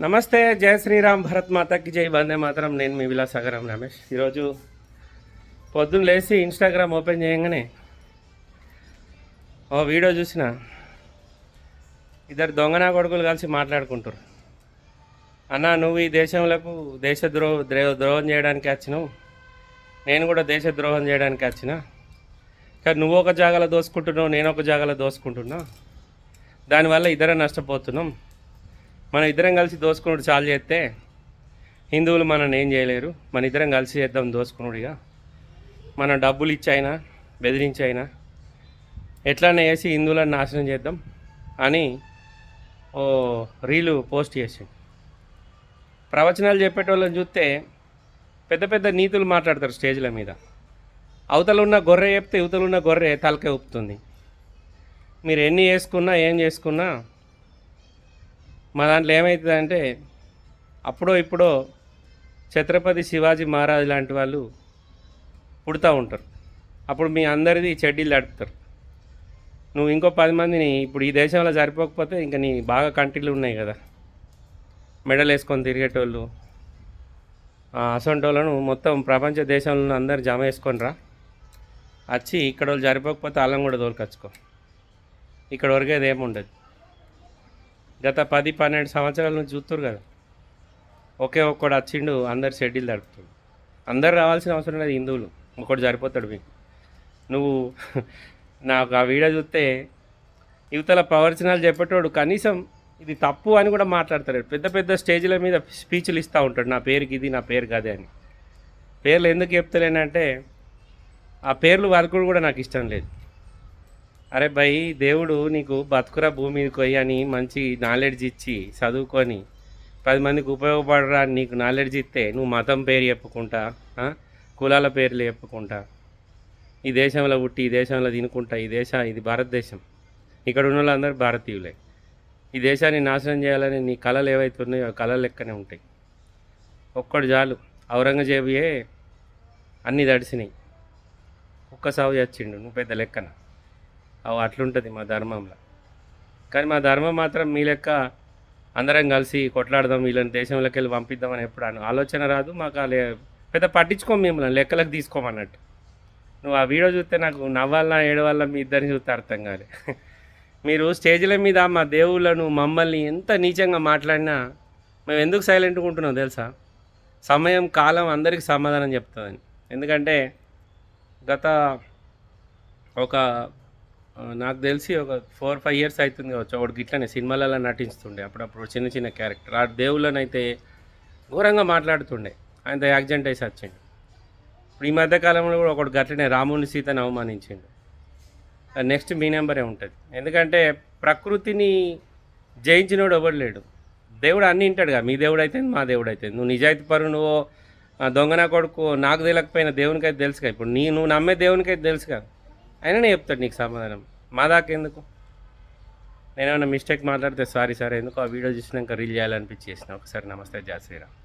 నమస్తే జయ శ్రీరామ్ భరత్ మాతకి జై వందే మాత్రం. నేను మీ విలాసాగరం రమేష్. ఈరోజు పొద్దున్న లేచి ఇన్స్టాగ్రామ్ ఓపెన్ చేయగానే ఓ వీడియో చూసిన. ఇద్దరు దొంగనా కొడుకులు కలిసి మాట్లాడుకుంటారు అన్న నువ్వు ఈ దేశంలోకి దేశద్రోహ ద్రో- ద్రోహం చేయడానికి వచ్చినావు. నేను కూడా దేశ ద్రోహం చేయడానికి వచ్చిన. కానీ నువ్వు ఒక జాగాలో దోసుకుంటున్నావు నేను ఒక జాగాలో దోసుకుంటున్నా. దానివల్ల ఇద్దరే నష్టపోతున్నాం. మన ఇద్దరం కలిసి దోసుకునుడు చాలు చేస్తే హిందువులు మనల్ని ఏం చేయలేరు. మన ఇద్దరం కలిసి చేద్దాం దోసుకునుడిగా. మనం డబ్బులు ఇచ్చైనా బెదిరించి అయినా ఎట్లనే వేసి హిందువులను నాశనం చేద్దాం అని ఓ రీలు పోస్ట్ చేసి ప్రవచనాలు చెప్పేటోళ్ళని చూస్తే పెద్ద పెద్ద నీతులు మాట్లాడతారు స్టేజ్ల మీద. అవతల ఉన్న గొర్రె చెప్తే ఇవతల ఉన్న గొర్రె తలకే ఊపుతుంది. మీరు ఎన్ని వేసుకున్నా ఏం చేసుకున్నా మా దాంట్లో ఏమవుతుందంటే అప్పుడో ఇప్పుడో ఛత్రపతి శివాజీ మహారాజ్ లాంటి వాళ్ళు పుడతా ఉంటారు. అప్పుడు మీ అందరిది చెడ్డీలు తడుపుతారు నువ్వు ఇంకో పది మందిని ఇప్పుడు ఈ దేశంలో సరిపోకపోతే ఇంకా నీ బాగా కంట్రీలు ఉన్నాయి కదా. మెడల్ వేసుకొని తిరిగేటోళ్ళు. ఆ అసొంటోళ్ళను మొత్తం ప్రపంచ దేశంలో అందరు జమ వేసుకొని రా. వచ్చి ఇక్కడ వాళ్ళు సరిపోకపోతే అల్లం కూడా తోలుకొచ్చుకో. ఇక్కడ వరకేది ఏముండదు. గత పది పన్నెండు సంవత్సరాల నుంచి చూస్తారు కదా. ఒకే ఒక్కడు వచ్చిండు అందరు షెడ్యూల్ తడుపుతాడు అందరు రావాల్సిన అవసరం లేదు హిందువులు. ఒకడు సరిపోతాడు మీకు. నువ్వు నాకు ఆ వీడియో చూస్తే యువతల ప్రవచనాలు చెప్పేటోడు కనీసం ఇది తప్పు అని కూడా మాట్లాడతాడు పెద్ద పెద్ద స్టేజ్ల మీద స్పీచ్లు ఇస్తూ ఉంటాడు. నా పేరుకి ఇది నా పేరు కాదే అని. పేర్లు ఎందుకు చెప్తలేనంటే ఆ పేర్లు వరకు కూడా నాకు ఇష్టం లేదు. అరే భయ్ దేవుడు నీకు బతుకురా భూమి మీదకి అని మంచి నాలెడ్జ్ ఇచ్చి చదువుకొని పది మందికి ఉపయోగపడరా అని నీకు నాలెడ్జ్ ఇస్తే నువ్వు మతం పేరు చెప్పుకుంటా కులాల పేర్లు చెప్పుకుంటా. ఈ దేశంలో పుట్టి ఈ దేశంలో తినుకుంటా ఈ దేశ ఇది భారతదేశం. ఇక్కడ ఉన్న వాళ్ళందరూ భారతీయులే. ఈ దేశాన్ని నాశనం చేయాలని నీ కళలు ఏవైతే ఉన్నాయో ఆ కళలు లెక్కనే ఉంటాయి. ఒక్కడు చాలు. ఔరంగజేబుయే అన్నీ దడిసినాయి ఒక్క సాగు చచ్చిండు నువ్వు పెద్ద లెక్కన. అట్లుంటుంది మా ధర్మంలో. కానీ మా ధర్మం మాత్రం మీ లెక్క అందరం కలిసి కొట్లాడదాం వీళ్ళని దేశంలోకి వెళ్ళి పంపిద్దామని ఎప్పుడు ఆలోచన రాదు. మాకు ఆ పెద్ద పట్టించుకోం మిమ్మల్ని లెక్కలకు తీసుకోమన్నట్టు. నువ్వు ఆ వీడియో చూస్తే నాకు నవ్వాలన్నా ఏడవాళ్ళ మీ ఇద్దరిని చూస్తే అర్థం కాలే. మీరు స్టేజ్ల మీద మా దేవుళ్ళను మమ్మల్ని ఎంత నీచంగా మాట్లాడినా మేము ఎందుకు సైలెంట్గా ఉంటున్నాం తెలుసా? సమయం కాలం అందరికీ సమాధానం చెప్తుందని. ఎందుకంటే గత ఒక నాకు తెలిసి ఒక ఫోర్ ఫైవ్ ఇయర్స్ అవుతుంది కావచ్చు. ఒకటి ఇట్లనే సినిమాలలో నటిస్తుండే అప్పుడప్పుడు చిన్న చిన్న క్యారెక్టర్. ఆ దేవుళ్ళని అయితే ఘోరంగా మాట్లాడుతుండే. ఆయన యాక్సిడెంట్ అయి వచ్చిండు ఇప్పుడు ఈ మధ్యకాలంలో కూడా ఒకటి గట్లనే రాముని సీతను అవమానించిండు. నెక్స్ట్ మీ నెంబరే ఉంటుంది. ఎందుకంటే ప్రకృతిని జయించినోడు ఎవడు లేడు. దేవుడు అన్నీ వింటాడుగా. మీ దేవుడు అయితే మా దేవుడు అయితే నువ్వు నిజాయితీ పరు నువ్వు దొంగన కొడుకు నాకు తెలియకపోయినా దేవునికైతే తెలుసుగా. ఇప్పుడు నీ నువ్వు నమ్మే దేవునికైతే తెలుసుగా. అయినా చెప్తాడు నీకు సమాధానం. మా దాకా ఎందుకు? నేనేమైనా మిస్టేక్ మాట్లాడితే సారీ సార్ ఎందుకు ఆ వీడియో చూసినాక రీల్ చేయాలనిపించేసిన ఒకసారి నమస్తే జయ శ్రీరామ్.